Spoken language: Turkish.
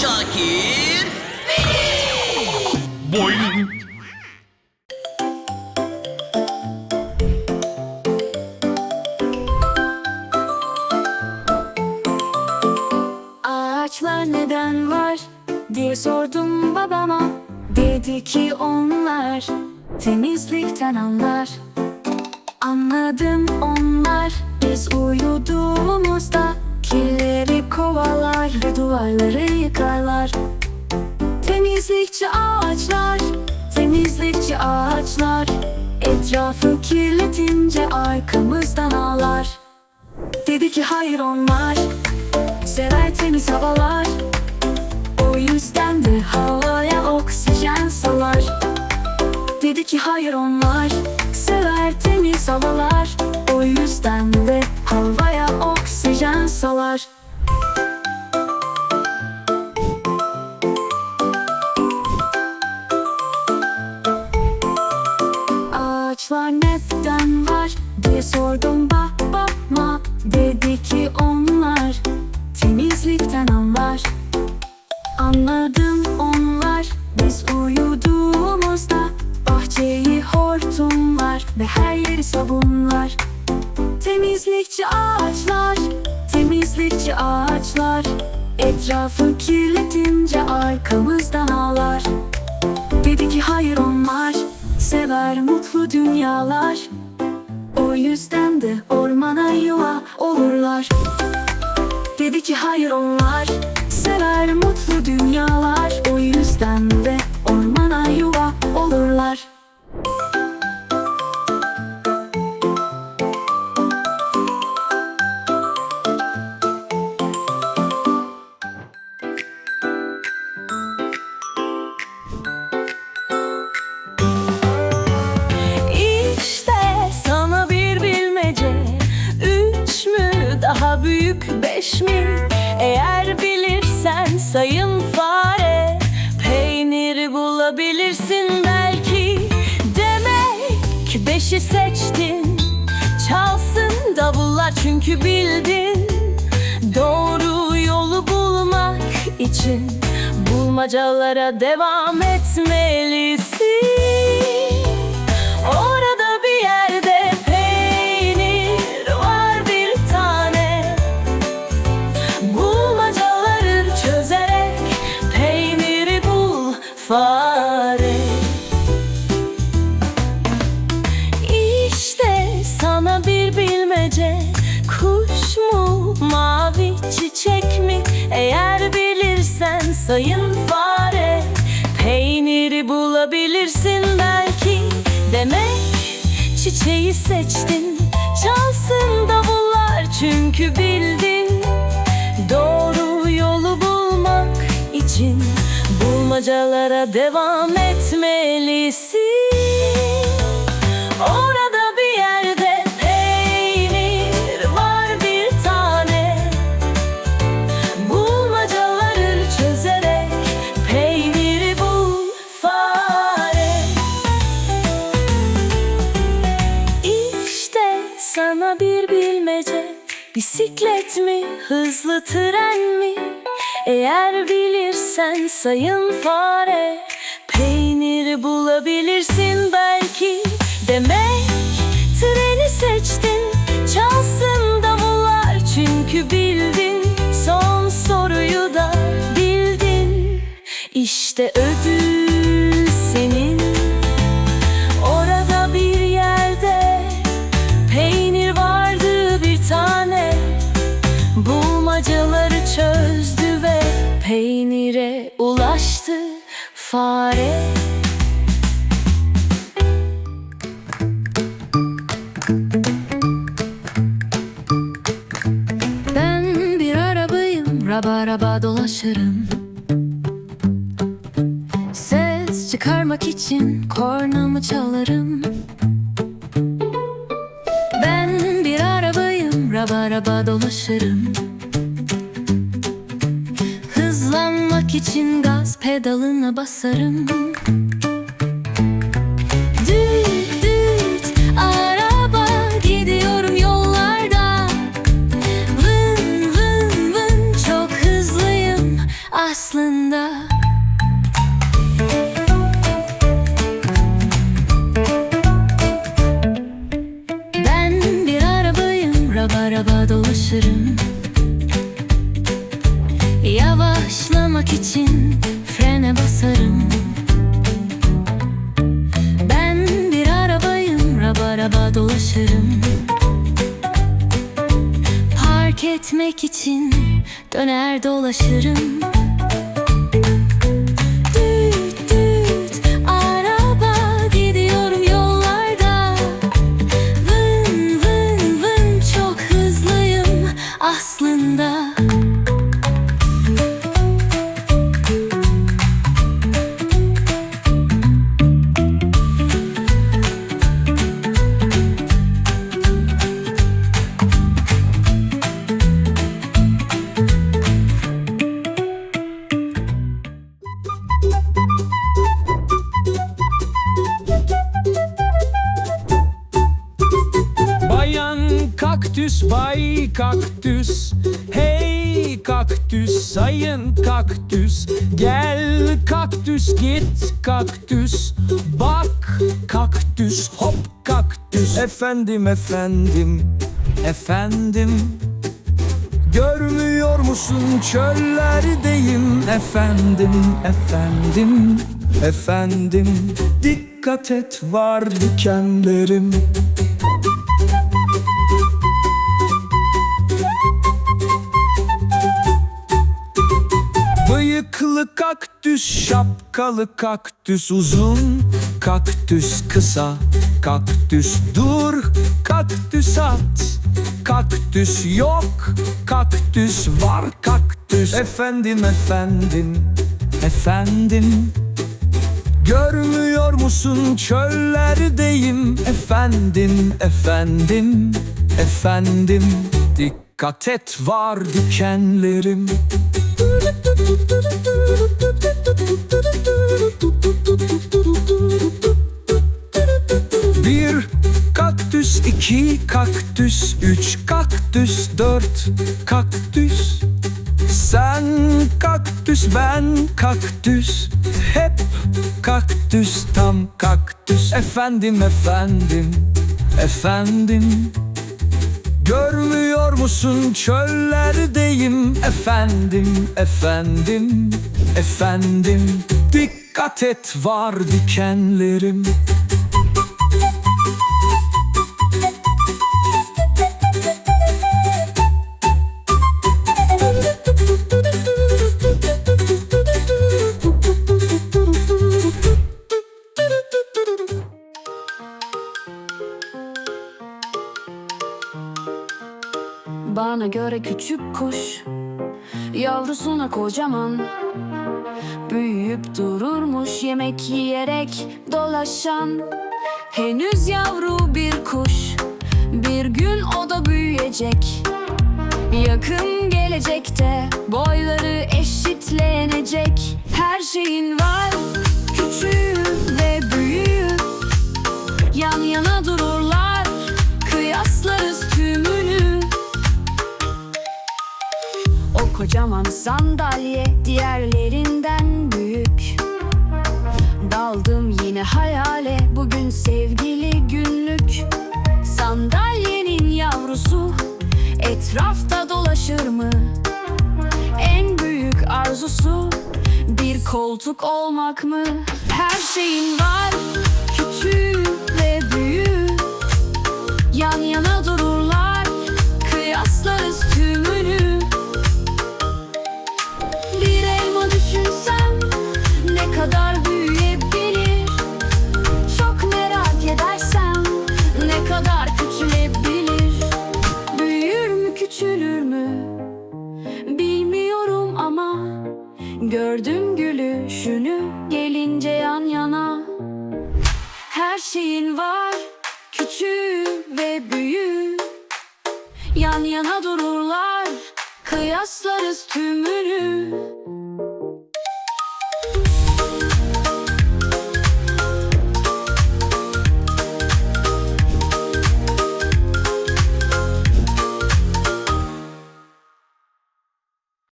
Şakir. Boing. Ağaçlar neden var diye sordum babama Dedi ki onlar temizlikten anlar Anladım onlar biz uyuduğumuzda Kirleri kovalar ve duvarları yıkarlar. Temizlikçi ağaçlar, temizlikçi ağaçlar. Etrafı kirletince arkamızdan ağlar. Dedi ki hayır onlar Sever temiz havalar. O yüzden de havaya oksijen salar. Dedi ki hayır onlar Sever temiz havalar. O yüzden de havaya Temizlikçi ağaçlar, temizlikçi ağaçlar. Etrafı kirletince arkamızdan ağlar. Dedi ki hayır onlar sever mutlu dünyalar. O yüzden de ormana yuva olurlar. Dedi ki hayır onlar sever mutlu dünyalar. O yüzden de ormana yuva olurlar daha büyük beş mi? Eğer bilirsen sayın fare Peyniri bulabilirsin belki. Demek beşi seçtin Çalsın davullar çünkü bildin. Doğru yolu bulmak için Bulmacalara devam etmelisin. Orada fare İşte sana bir bilmece. Kuş mu mavi çiçek mi? Eğer bilirsen sayın fare. Peyniri bulabilirsin belki. Demek çiçeği seçtin. Çalsın davullar çünkü bildin. Doğru yolu bulmak için Bulmacalara devam etmelisin. Orada bir yerde peynir var bir tane. Bulmacaları çözerek peyniri bul fare. İşte sana bir bilmece. Bisiklet mi hızlı tren mi Eğer bilirsen sayın fare Peyniri bulabilirsin belki. Demek treni seçtin Çalsın davullar çünkü bildin. Son soruyu da bildin. İşte ödül arabayım Raba raba dolaşırım. Ses çıkarmak için kornamı çalarım. Ben bir arabayım Raba raba dolaşırım. Hızlanmak için gaz pedalına basarım aslında. Ben bir arabayım Raba raba dolaşırım. Yavaşlamak için frene basarım. Ben bir arabayım Raba raba dolaşırım. Park etmek için döner dolaşırım kaktüs. Hey kaktüs, sayın kaktüs. Gel kaktüs, git kaktüs. Bak kaktüs, hop kaktüs. Efendim efendim, efendim. Görmüyor musun çöllerdeyim? Efendim, efendim, efendim. Dikkat et var dikenlerim Bıyıklı kaktüs, şapkalı kaktüs Uzun kaktüs, kısa kaktüs Dur kaktüs at. Kaktüs yok, kaktüs var kaktüs. Efendim efendim, efendim. Görmüyor musun çöllerdeyim? Efendim, efendim, efendim. Dikkat et var dikenlerim Bir kaktüs, iki kaktüs, üç kaktüs, dört kaktüs. Sen kaktüs, ben kaktüs. Hep kaktüs, tam kaktüs. Efendim, efendim, efendim Görmüyor musun çöllerdeyim? Efendim, efendim, efendim. Dikkat et var dikenlerim Bana göre küçük kuş Yavrusuna kocaman Büyüyüp dururmuş yemek yiyerek dolaşan Henüz yavru bir kuş. Bir gün o da büyüyecek Yakın gelecekte boyları eşitlenecek. Her şeyin var küçüğü ve büyüğü Yan yana kocaman sandalye diğerlerinden büyük Daldım yine hayale bugün sevgili günlük Sandalyenin yavrusu etrafta dolaşır mı? En büyük arzusu bir koltuk olmak mı? Her şeyin var Yan yana dururlar. Kıyaslarız tümünü.